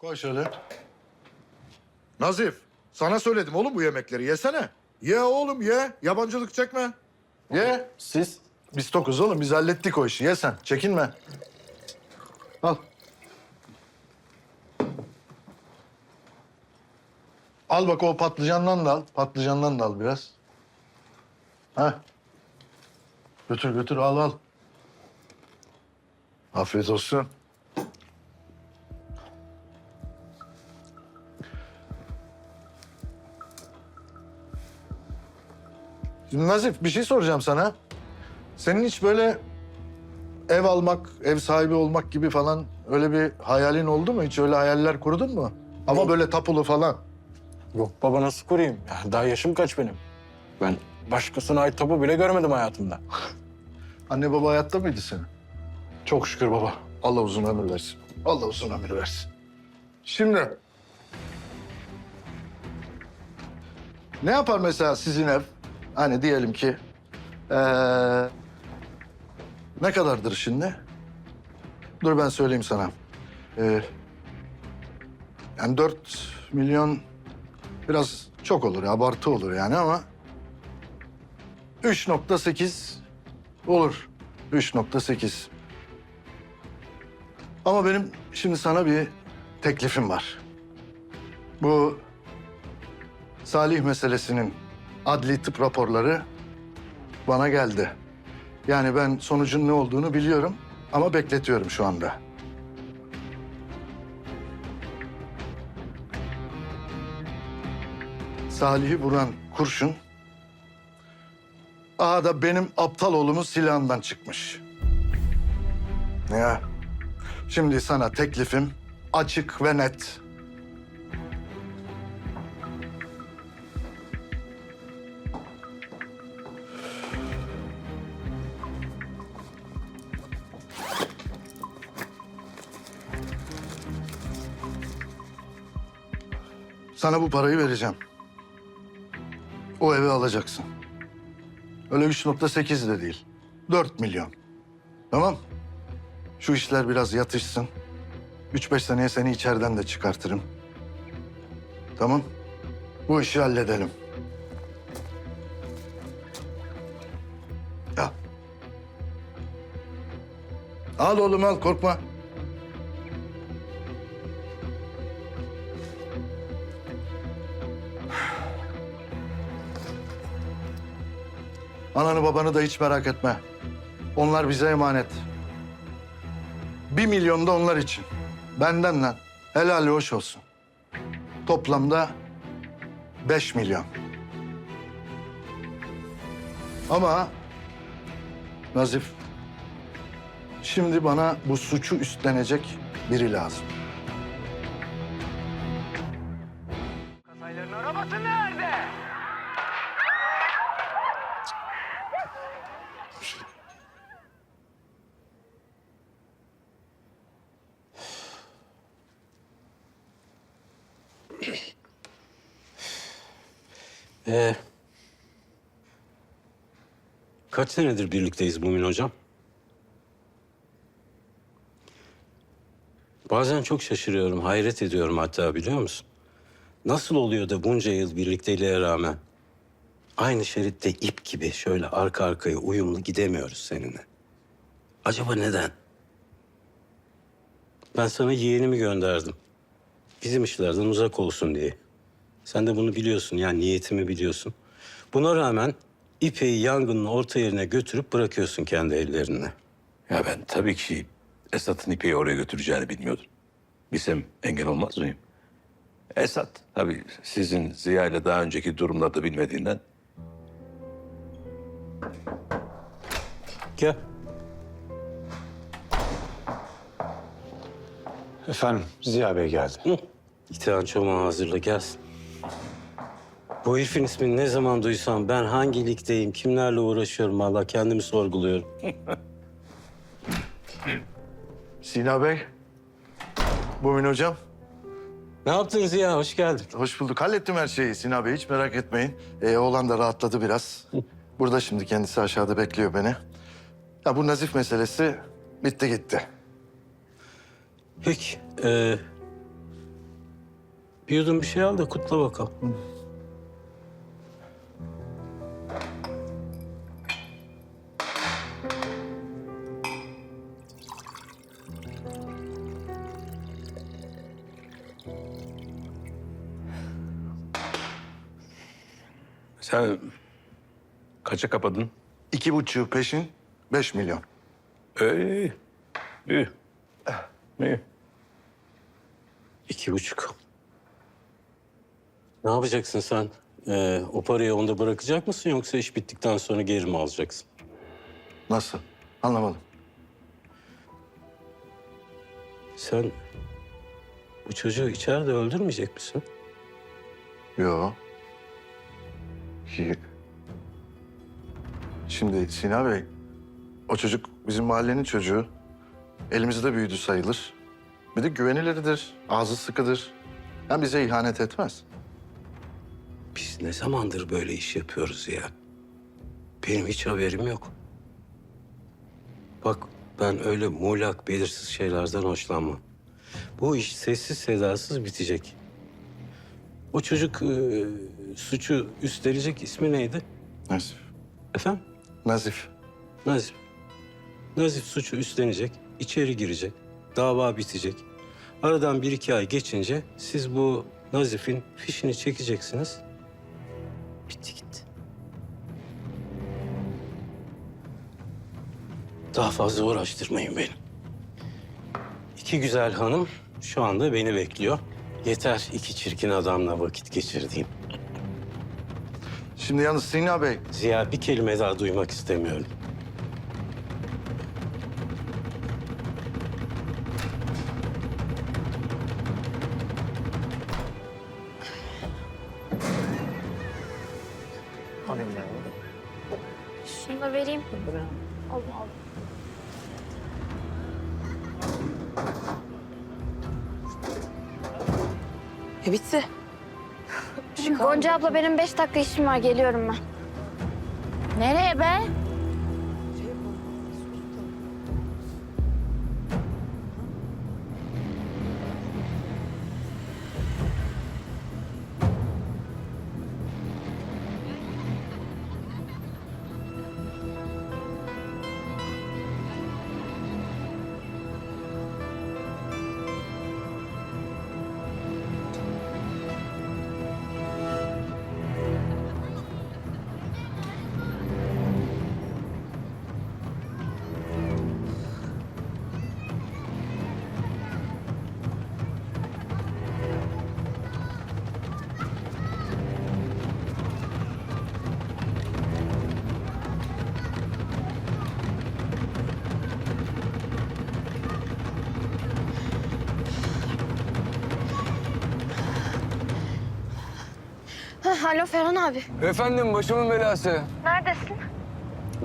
Koy şöyle. Nazif, sana söyledim oğlum bu yemekleri yesene. Ye oğlum ye, yabancılık çekme. Ye. Siz? Biz tokuz oğlum, biz hallettik o işi. Ye sen, çekinme. Al. Al bak o patlıcandan da al. Patlıcandan da al biraz. Ha. Götür götür al al. Afiyet olsun. Nazif bir şey soracağım sana. Senin hiç böyle ev almak, ev sahibi olmak gibi falan öyle bir hayalin oldu mu? Hiç öyle hayaller kurdun mu? Ama böyle tapulu falan. Yok baba nasıl kurayım? Ya daha yaşım kaç benim? Ben başkasına ait tapu bile görmedim hayatımda. Anne baba hayatta mıydı senin? Çok şükür baba. Allah uzun ömür versin. Allah uzun ömür versin. Şimdi... Ne yapar mesela sizin ev? Hani diyelim ki... eee, ne kadardır şimdi? Dur ben söyleyeyim sana. Ee, yani dört milyon biraz çok olur, abartı olur yani ama... 3.8 Olur. 3.8. Ama benim şimdi sana bir teklifim var. Bu Salih meselesinin adli tıp raporları bana geldi. Yani ben sonucun ne olduğunu biliyorum ama bekletiyorum şu anda. Salih'i vuran kurşun Aa da benim aptal oğlumun silahından çıkmış. Ya. Şimdi sana teklifim açık ve net. Sana bu parayı vereceğim. O evi alacaksın. Öyle 3.8 de değil. 4 milyon. Tamam. Şu işler biraz yatışsın. 3-5 seneye seni içeriden de çıkartırım. Tamam. Bu işi halledelim. Al. Al oğlum al korkma. Ananı babanı da hiç merak etme. Onlar bize emanet. Bir milyon da onlar için. Benden lan. Helal hoş olsun. Toplamda beş milyon. Ama Nazif, şimdi bana bu suçu üstlenecek biri lazım. Kaç senedir birlikteyiz Mumin Hocam? Bazen çok şaşırıyorum, hayret ediyorum hatta biliyor musun? Nasıl oluyor da bunca yıl birlikteliğe rağmen aynı şeritte ip gibi şöyle arka arkaya uyumlu gidemiyoruz seninle? Acaba neden? Ben sana yeğenimi gönderdim. Bizim işlerden uzak olsun diye. Sen de bunu biliyorsun yani niyetimi biliyorsun. Buna rağmen İpek'i yangının orta yerine götürüp bırakıyorsun kendi ellerine. Ya ben tabii ki Esat'ın ipeyi oraya götüreceğini bilmiyordum. Bilsem engel olmaz mıyım? Esat tabii sizin Ziya ile daha önceki durumlarda bilmediğinden Gel. Efendim Ziya Bey geldi. İtihan çomağı hazırla gelsin. Bu herifin ismini ne zaman duysam ben hangi ligdeyim, kimlerle uğraşıyorum Allah kendimi sorguluyorum. Sina Bey, Bumin Hocam. Ne yaptın Ziya? Hoş geldin. Hoş bulduk. Hallettim her şeyi Sina Bey. Hiç merak etmeyin. Ee, oğlan da rahatladı biraz. Burada şimdi kendisi aşağıda bekliyor beni. Ya bu Nazif meselesi bitti gitti. Peki, e, Bir yudum bir şey al da kutla bakalım. Sen kaça kapadın? İki buçuğu peşin, beş milyon. İyi. İyi. İyi. İki buçuk. Ne yapacaksın sen? Ee, o parayı onda bırakacak mısın yoksa iş bittikten sonra geri mi alacaksın? Nasıl? Anlamadım. Sen bu çocuğu içeride öldürmeyecek misin? Yo. Ki... Şimdi Sina Bey, o çocuk bizim mahallenin çocuğu. Elimizde büyüdü sayılır. Bir de güvenilirdir, ağzı sıkıdır. Hem bize ihanet etmez. Biz ne zamandır böyle iş yapıyoruz ya? Benim hiç haberim yok. Bak ben öyle muğlak, belirsiz şeylerden hoşlanmam. Bu iş sessiz sedasız bitecek. O çocuk e, suçu üstlenecek ismi neydi? Nazif. Efendim? Nazif. Nazif. Nazif suçu üstlenecek, içeri girecek, dava bitecek. Aradan bir iki ay geçince siz bu Nazif'in fişini çekeceksiniz. Bitti gitti. Daha fazla uğraştırmayın beni. İki güzel hanım şu anda beni bekliyor. Yeter iki çirkin adamla vakit geçirdiğim. Şimdi yalnız Sina Bey, Ziya bir kelime daha duymak istemiyorum. Şunu da vereyim. Allah Allah. E bitti. Gonca abla benim beş dakika işim var geliyorum ben. Nereye be? Alo Ferhan abi. Efendim başımın belası. Neredesin?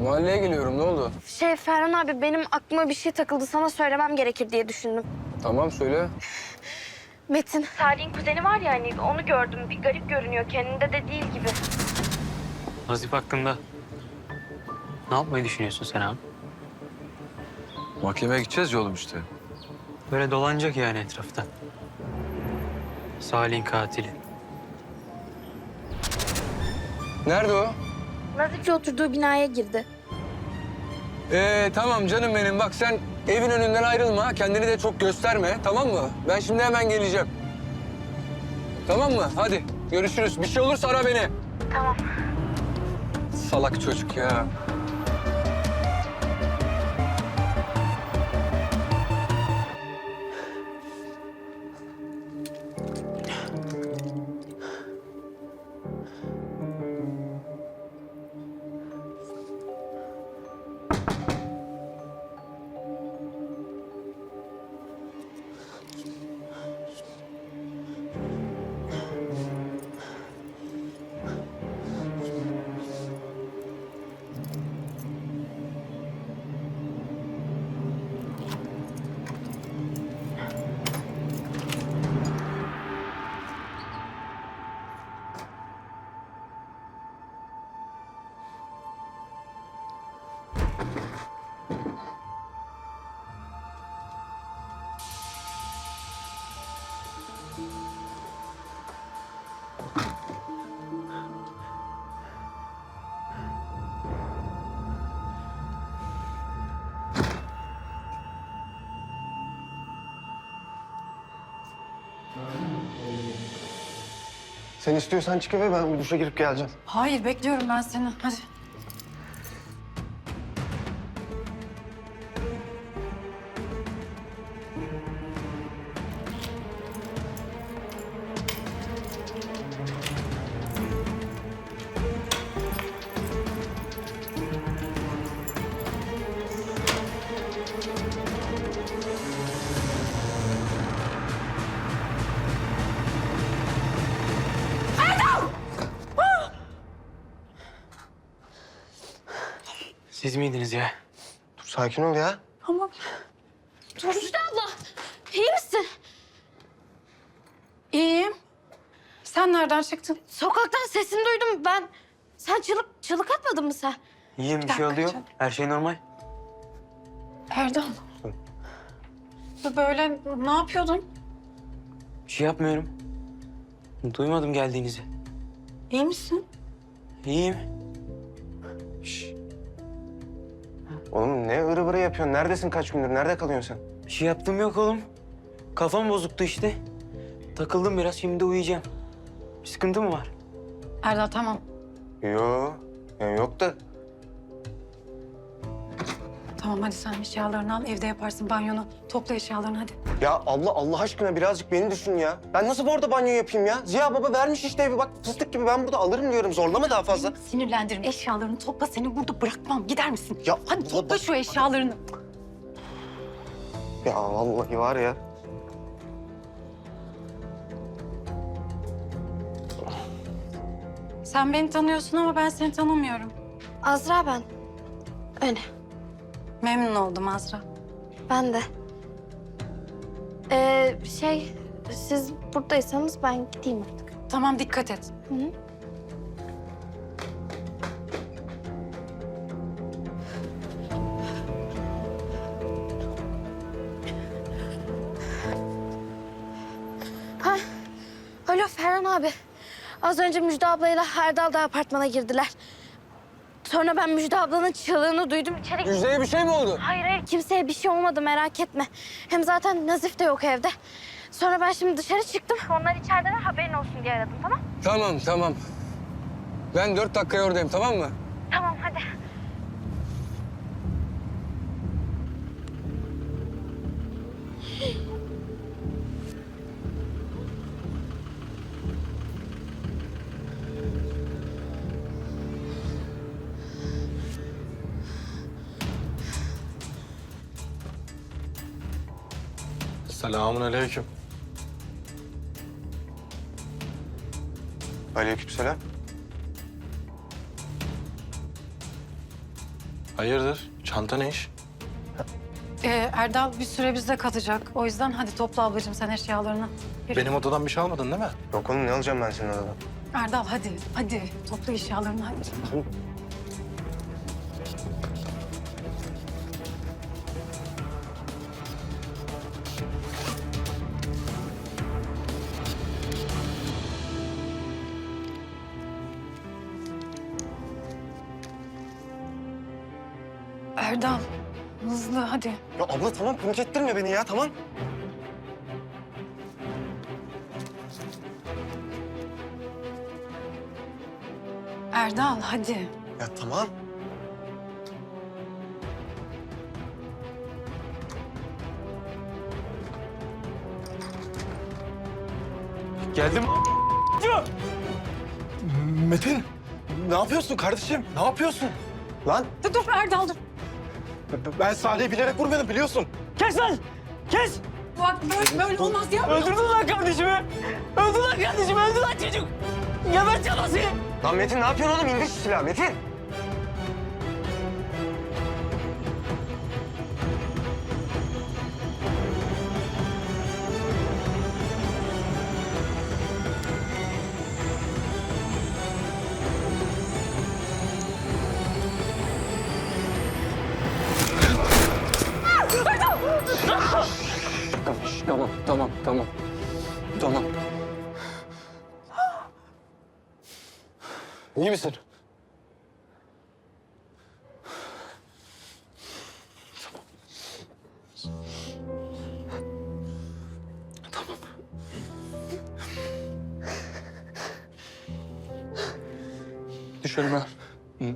Mahalleye geliyorum ne oldu? Şey Ferhan abi benim aklıma bir şey takıldı sana söylemem gerekir diye düşündüm. Tamam söyle. Metin. Salih'in kuzeni var ya hani onu gördüm. Bir garip görünüyor kendinde de değil gibi. Nazif hakkında ne yapmayı düşünüyorsun sen abi? Mahkemeye gideceğiz ya oğlum işte. Böyle dolanacak yani etrafta. Salih'in katili. Nerede o? Nazif'le oturduğu binaya girdi. Ee tamam canım benim bak sen evin önünden ayrılma. Kendini de çok gösterme tamam mı? Ben şimdi hemen geleceğim. Tamam mı? Hadi görüşürüz. Bir şey olursa ara beni. Tamam. Salak çocuk ya. Sen istiyorsan çık eve ben duşa girip geleceğim. Hayır bekliyorum ben seni. Hadi. Sakin ol ya. Tamam. Müjde abla iyi misin? İyiyim. Sen nereden çıktın? Sokaktan sesini duydum ben. Sen çığlık, çığlık atmadın mı sen? İyiyim bir dakika şey oldu yok. Her şey normal. Erdal. Böyle ne yapıyordun? Bir şey yapmıyorum. Duymadım geldiğinizi. İyi misin? İyiyim. Oğlum ne ırı bırı yapıyorsun? Neredesin kaç gündür? Nerede kalıyorsun sen? Bir şey yaptım yok oğlum. Kafam bozuktu işte. Takıldım biraz şimdi uyuyacağım. Bir sıkıntı mı var? Erdal tamam. Yo, yani yok da. Tamam hadi sen eşyalarını al. Evde yaparsın banyonu. Topla eşyalarını hadi. Ya Allah Allah aşkına birazcık beni düşün ya. Ben nasıl bu arada banyo yapayım ya? Ziya baba vermiş işte evi bak fıstık gibi ben burada alırım diyorum. Zorlama daha fazla. Sinirlendirme. Eşyalarını topla. Seni burada bırakmam. Gider misin? Ya Hadi Allah topla bak- şu eşyalarını. Ya vallahi var ya. Sen beni tanıyorsun ama ben seni tanımıyorum. Azra ben. Öyle. Memnun oldum Azra. Ben de. Ee, şey siz buradaysanız ben gideyim artık. Tamam dikkat et. Hı hı. Ha, alo Ferhan abi. Az önce Müjde ablayla Erdal da apartmana girdiler. Sonra ben Müjde ablanın çığlığını duydum. İçeri Müjdeye bir şey mi oldu? Hayır hayır kimseye bir şey olmadı merak etme. Hem zaten Nazif de yok evde. Sonra ben şimdi dışarı çıktım. Onlar içerideler haberin olsun diye aradım tamam? Tamam tamam. Ben dört dakikaya oradayım tamam mı? Tamam hadi. Selamun aleyküm. Aleykümselam. Hayırdır? Çanta ne iş? Ee, Erdal bir süre bizde kalacak. O yüzden hadi topla ablacığım sen eşyalarını. Yürü. Benim odadan bir şey almadın değil mi? Yok oğlum ne alacağım ben senin odadan? Erdal hadi, hadi. Topla eşyalarını hadi. Tamam panik ettirme beni ya tamam. Erdal hadi. Ya tamam. Geldim. Metin, ne yapıyorsun kardeşim? Ne yapıyorsun? Lan Dur dur Erdal dur. Ben Salih'i bilerek vurmadım biliyorsun. Kes lan! Kes! Bak böyle, böyle olmaz ya. Öldürdün lan kardeşimi! Öldü lan kardeşim, öldü lan çocuk! Geberteceğim seni! Lan Metin ne yapıyorsun oğlum? İndir şu silahı Metin. Tamam. Tamam. İyi misin? Düş önüme.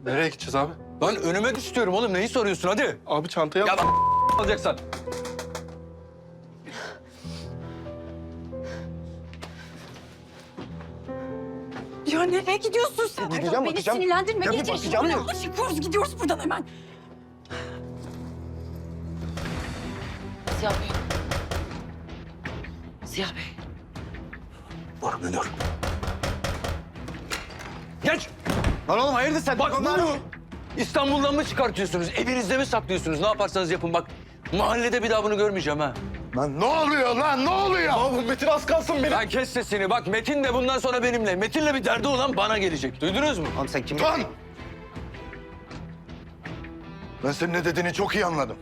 Nereye gideceğiz abi? Lan önüme düş oğlum. Neyi soruyorsun hadi? Abi çantaya... Ya bak alacaksan. Sen? Gideceğim, beni bakacağım. sinirlendirme. Ya bir bakacağım. Allah çıkıyoruz gidiyoruz buradan hemen. Ziya Bey. Ziya Bey. Var müdür. Geç. Lan oğlum hayırdır sen? Bak bunu İstanbul'dan mı çıkartıyorsunuz? Evinizde mi saklıyorsunuz? Ne yaparsanız yapın bak. Mahallede bir daha bunu görmeyeceğim ha. Lan ne oluyor lan ne oluyor? Abi Metin az kalsın beni. Lan kes sesini. Bak Metin de bundan sonra benimle. Metin'le bir derdi olan bana gelecek. Duydunuz mu? Oğlum sen kim? Lan! Ben senin ne dediğini çok iyi anladım.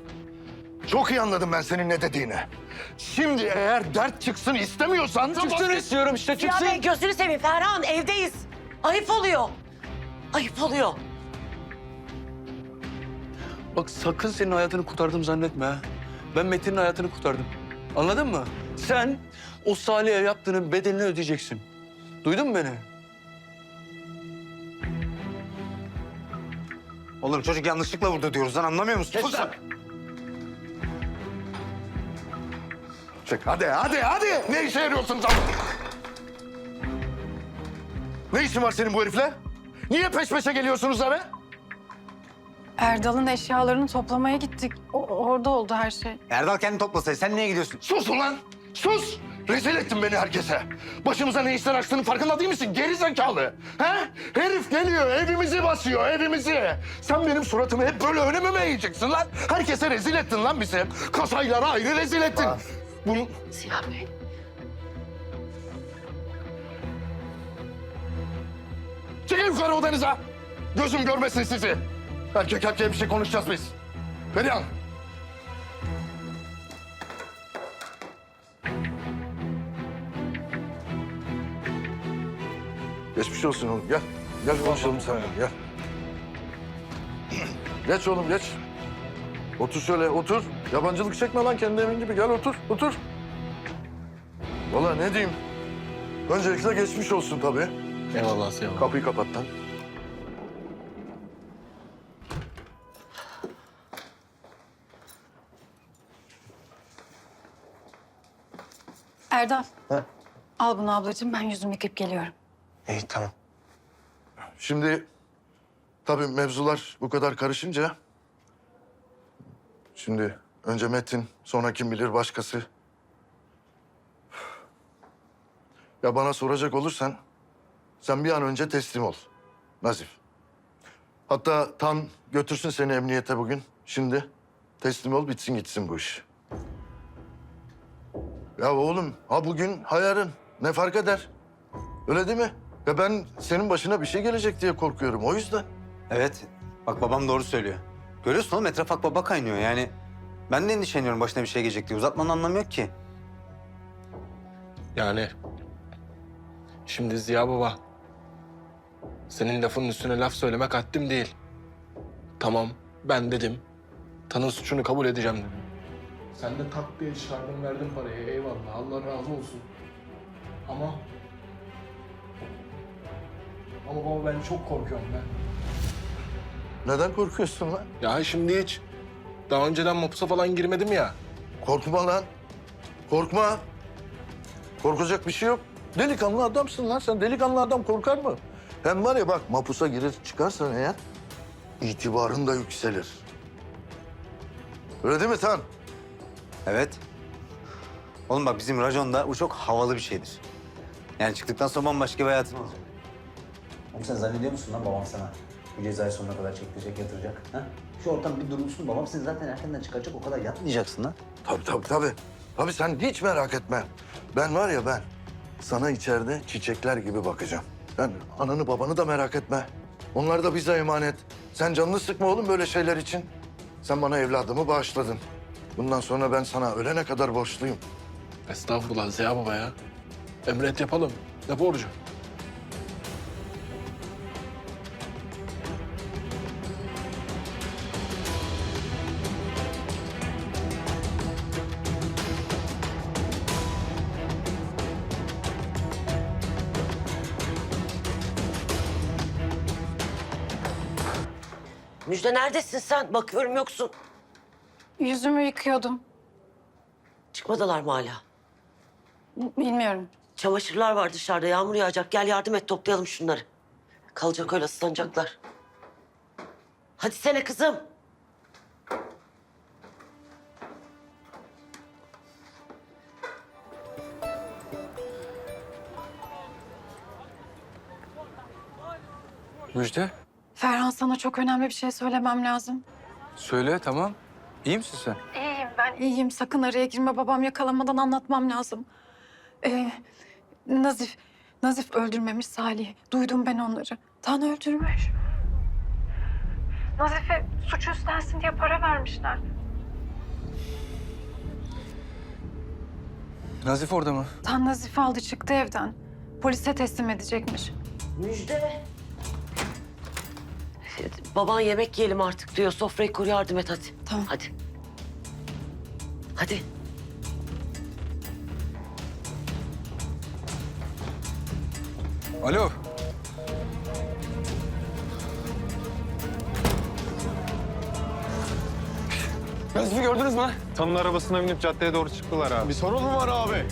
Çok iyi anladım ben senin ne dediğini. Şimdi eğer dert çıksın istemiyorsan... Çıksın istiyorum işte Ziya çıksın. Bey gözünü seveyim Ferhan evdeyiz. Ayıp oluyor. Ayıp oluyor. Bak sakın senin hayatını kurtardım zannetme ha. Ben Metin'in hayatını kurtardım. Anladın mı? Sen o Salih'e yaptığının bedelini ödeyeceksin. Duydun mu beni? Oğlum çocuk yanlışlıkla vurdu diyoruz lan anlamıyor musun? Sus lan! Çek hadi hadi hadi. Ne işe yarıyorsun sen? Ne işin var senin bu herifle? Niye peş peşe geliyorsunuz eve? Erdal'ın eşyalarını toplamaya gittik. O- orada oldu her şey. Erdal kendi toplasaydı sen niye gidiyorsun? Sus ulan! Sus! Rezil ettin beni herkese. Başımıza ne işler açtığının farkında değil misin? Geri zekalı. He? Herif geliyor, evimizi basıyor, evimizi. Sen benim suratımı hep böyle önüme mi eğeceksin lan? Herkese rezil ettin lan bizi. Kasaylara ayrı rezil ettin. Bunu... Ziya Bey. Çekil yukarı odanıza. Gözüm görmesin sizi. Erkek erkeğe bir şey konuşacağız biz. Perihan. Geçmiş olsun oğlum. Gel. Gel konuşalım seninle. Gel. Geç oğlum geç. Otur şöyle otur. Yabancılık çekme lan kendi evin gibi. Gel otur otur. Vallahi ne diyeyim. Öncelikle geçmiş olsun tabii. Eyvallah abi. Kapıyı kapat lan. Erdal. Al bunu ablacığım ben yüzümü yıkayıp geliyorum. İyi tamam. Şimdi tabii mevzular bu kadar karışınca... Şimdi önce Metin, sonra kim bilir başkası. Ya bana soracak olursan sen bir an önce teslim ol Nazif. Hatta Tan götürsün seni emniyete bugün. Şimdi teslim ol bitsin gitsin bu iş. Ya oğlum ha bugün ha yarın ne fark eder? Öyle değil mi? Ya ben senin başına bir şey gelecek diye korkuyorum o yüzden. Evet. Bak babam doğru söylüyor. Görüyorsun oğlum etraf bak baba kaynıyor yani. Ben de endişeleniyorum başına bir şey gelecek diye. Uzatmanın anlamı yok ki. Yani şimdi Ziya Baba senin lafının üstüne laf söylemek haddim değil. Tamam ben dedim. Tanın suçunu kabul edeceğim dedim. Sen de tak diye çıkardın verdin parayı eyvallah Allah razı olsun. Ama ama baba ben çok korkuyorum ben. Neden korkuyorsun lan? Ya şimdi hiç daha önceden mapusa falan girmedim ya. Korkma lan. Korkma. Korkacak bir şey yok. Delikanlı adamsın lan sen. Delikanlı adam korkar mı? Hem var ya bak mapusa girir çıkarsan eğer itibarın da yükselir. Öyle değil mi Tan? Evet. Oğlum bak bizim raconda bu çok havalı bir şeydir. Yani çıktıktan sonra bambaşka bir hayatın olacak. Oğlum sen zannediyor musun lan babam sana bu cezayı sonuna kadar çektirecek, yatıracak? Ha? Şu ortam bir durulsun babam seni zaten erkenden çıkaracak o kadar yatmayacaksın lan. Tabii tabii tabii. Tabii sen hiç merak etme. Ben var ya ben sana içeride çiçekler gibi bakacağım. Sen ananı babanı da merak etme. Onlar da bize emanet. Sen canını sıkma oğlum böyle şeyler için. Sen bana evladımı bağışladın. Bundan sonra ben sana ölene kadar borçluyum. Estağfurullah Ziya Baba ya. Emret yapalım. Ne borcu? Müjde neredesin sen? Bakıyorum yoksun. Yüzümü yıkıyordum. Çıkmadılar mı hala? Bilmiyorum. Çamaşırlar var dışarıda. Yağmur yağacak. Gel yardım et toplayalım şunları. Kalacak öyle ıslanacaklar. Hadi sene kızım. Müjde. Ferhan sana çok önemli bir şey söylemem lazım. Söyle tamam. İyi misin sen? İyiyim ben. İyiyim. Sakın araya girme. Babam yakalanmadan anlatmam lazım. Ee, Nazif, Nazif öldürmemiş Salih'i. Duydum ben onları. Tan öldürmüş. Nazif'e suç üstlensin diye para vermişler. Nazif orada mı? Tan Nazif'i aldı çıktı evden. Polise teslim edecekmiş. Müjde. Baban yemek yiyelim artık diyor. Sofrayı kur yardım et hadi. Tamam. Hadi. Hadi. Alo. Nazif'i gördünüz mü? Tan'ın arabasına binip caddeye doğru çıktılar abi. Bir sorun mu var abi?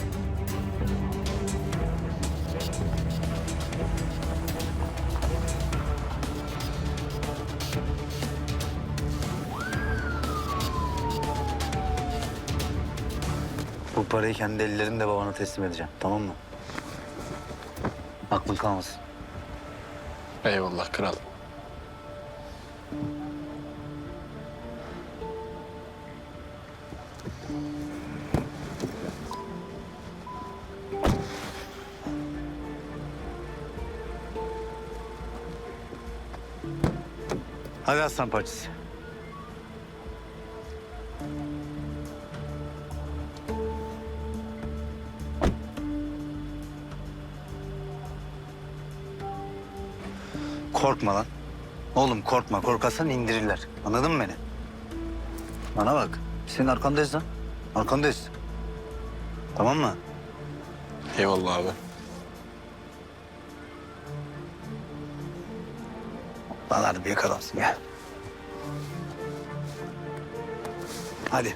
Bu parayı kendi ellerimle babana teslim edeceğim. Tamam mı? Aklın kalmasın. Eyvallah kral. Hadi aslan parçası. Korkma lan. Oğlum korkma. Korkarsan indirirler. Anladın mı beni? Bana bak. Senin arkandayız lan. Arkandayız. Tamam mı? Eyvallah abi. Lan hadi büyük adamsın gel. Hadi.